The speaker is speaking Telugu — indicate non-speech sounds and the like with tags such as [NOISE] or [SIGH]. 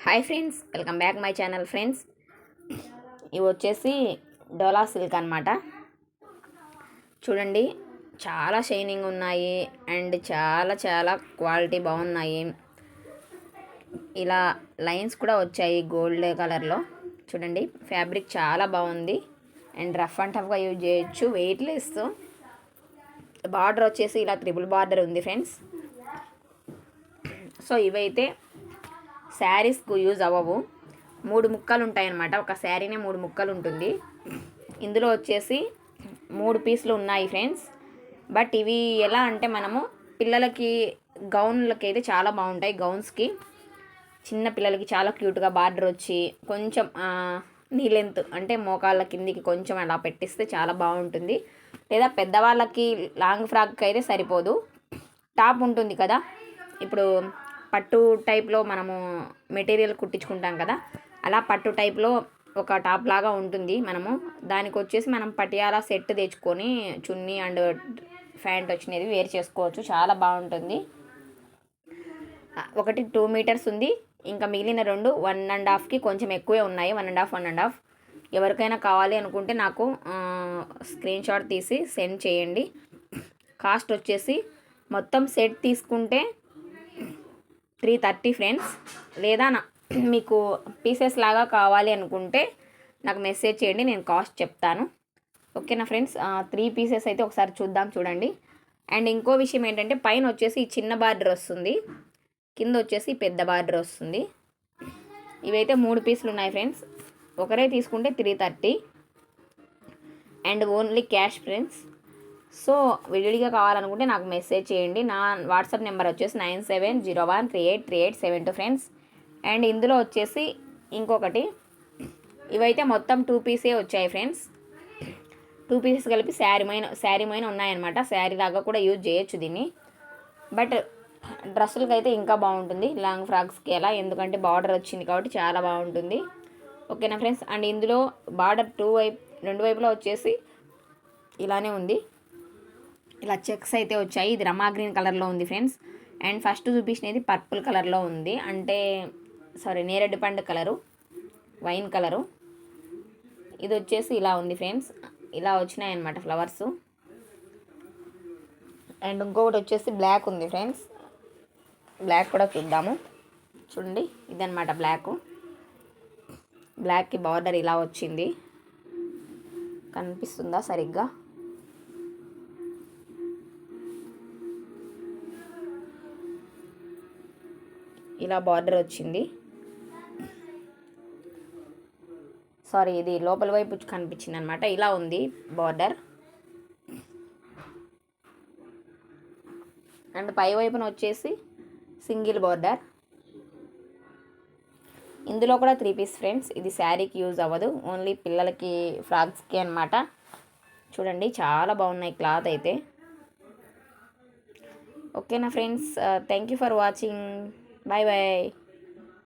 Hi friends welcome back my channel friends ఇవి వచ్చేసి డోలా సిల్క్ అనమాట చూడండి చాలా షైనింగ్ ఉన్నాయి అండ్ చాలా చాలా క్వాలిటీ బాగున్నాయి. ఇలా లైన్స్ కూడా వచ్చాయి గోల్డ్ కలర్లో చూడండి ఫ్యాబ్రిక్ చాలా బాగుంది అండ్ రఫ్ అండ్ టఫ్గా యూజ్ చేయొచ్చు వెయిట్లెస్ బార్డర్ వచ్చేసి ఇలా త్రిబుల్ బార్డర్ ఉంది ఫ్రెండ్స్ సో ఇవైతే శారీస్కు యూజ్ అవ్వవు. మూడు ముక్కలు ఉంటాయన్నమాట ఒక శారీనే మూడు ముక్కలు ఉంటుంది ఇందులో వచ్చేసి మూడు పీసులు ఉన్నాయి ఫ్రెండ్స్. బట్ ఇవి ఎలా అంటే మనము పిల్లలకి గౌన్లకి అయితే చాలా బాగుంటాయి గౌన్స్కి. చిన్న పిల్లలకి చాలా క్యూట్గా బార్డర్ వచ్చి కొంచెం నీ లెంత్ అంటే మోకాళ్ళ కిందికి కొంచెం అలా పెట్టిస్తే చాలా బాగుంటుంది. లేదా పెద్దవాళ్ళకి లాంగ్ ఫ్రాక్ అయితే సరిపోదు. టాప్ ఉంటుంది కదా. ఇప్పుడు పట్టు టైప్లో మనము మెటీరియల్ కుట్టించుకుంటాం కదా అలా పట్టు టైప్లో ఒక టాప్ లాగా ఉంటుంది మనము. దానికి వచ్చేసి మనం పటియాలా సెట్ తెచ్చుకొని చున్నీ అండ్ ప్యాంట్ వచ్చినది వేరు చేసుకోవచ్చు. చాలా బాగుంటుంది. ఒకటి టూ మీటర్స్ ఉంది. ఇంకా మిగిలిన రెండు వన్ అండ్ హాఫ్కి కొంచెం ఎక్కువే ఉన్నాయి. One and half one and half. ఎవరికైనా కావాలి అనుకుంటే నాకు స్క్రీన్ షాట్ తీసి సెండ్ చేయండి. కాస్ట్ వచ్చేసి మొత్తం సెట్ తీసుకుంటే త్రీ థర్టీ ఫ్రెండ్స్. లేదా నా [CLEARS THROAT] మీకు పీసెస్ లాగా కావాలి అనుకుంటే నాకు మెసేజ్ చేయండి నేను కాస్ట్ చెప్తాను. ఓకేనా ఫ్రెండ్స్? త్రీ పీసెస్ అయితే ఒకసారి చూద్దాం చూడండి. అండ్ ఇంకో విషయం ఏంటంటే పైన వచ్చేసి ఈ చిన్న బార్డర్ వస్తుంది కింద వచ్చేసి పెద్ద బార్డర్ వస్తుంది ఇవైతే మూడు పీసులు ఉన్నాయి ఫ్రెండ్స్. ఒకరే తీసుకుంటే three thirty. And only cash friends. So విడిగా కావాలనుకుంటే నాకు మెసేజ్ చేయండి. నా వాట్సాప్ నెంబర్ వచ్చేసి nine seven zero one three eight three eight seven two friends and ఇందులో వచ్చేసి ఇంకొకటి. ఇవైతే మొత్తం టూ పీసే వచ్చాయి ఫ్రెండ్స్ టూ పీసెస్ కలిపి శారీ మైన శారీ మైన ఉన్నాయన్నమాట. శారీ లాగా కూడా యూజ్ చేయొచ్చు దీన్ని. బట్ డ్రెస్సులకి అయితే ఇంకా బాగుంటుంది. లాంగ్ ఫ్రాక్స్కి ఎలా ఎందుకంటే బార్డర్ వచ్చింది కాబట్టి చాలా బాగుంటుంది. ఓకేనా ఫ్రెండ్స్ అండ్ ఇందులో బార్డర్ టూ వైపు రెండు వైపులా వచ్చేసి ఇలానే ఉంది. ఇలా చెక్స్ అయితే వచ్చాయి. ఇది రమా గ్రీన్ కలర్లో ఉంది ఫ్రెండ్స్. అండ్ ఫస్ట్ చూపించినది పర్పుల్ కలర్లో ఉంది. అంటే సారీ నేరెడ్ పండు కలరు వైన్ కలరు. ఇది వచ్చేసి ఇలా ఉంది ఫ్రెండ్స్. ఇలా వచ్చినాయి అనమాట ఫ్లవర్స్. అండ్ ఇంకొకటి వచ్చేసి బ్లాక్ ఉంది ఫ్రెండ్స్. బ్లాక్ కూడా చూద్దాము. చూడండి ఇదనమాట బ్లాక్. బ్లాక్కి బార్డర్ ఇలా వచ్చింది. కనిపిస్తుందా సరిగ్గా? ఇలా బార్డర్ వచ్చింది. సారీ ఇది లోపల వైపు కనిపించింది అనమాట ఇలా ఉంది బార్డర్. అండ్ పై వైపున వచ్చేసి సింగిల్ బార్డర్. ఇందులో కూడా త్రీ పీస్ ఫ్రెండ్స్ ఇది శారీకి యూజ్ అవ్వదు. ఓన్లీ పిల్లలకి ఫ్రాక్స్కి అనమాట చూడండి చాలా బాగున్నాయి క్లాత్ అయితే. ఓకేనా friends thank you for watching Bye bye.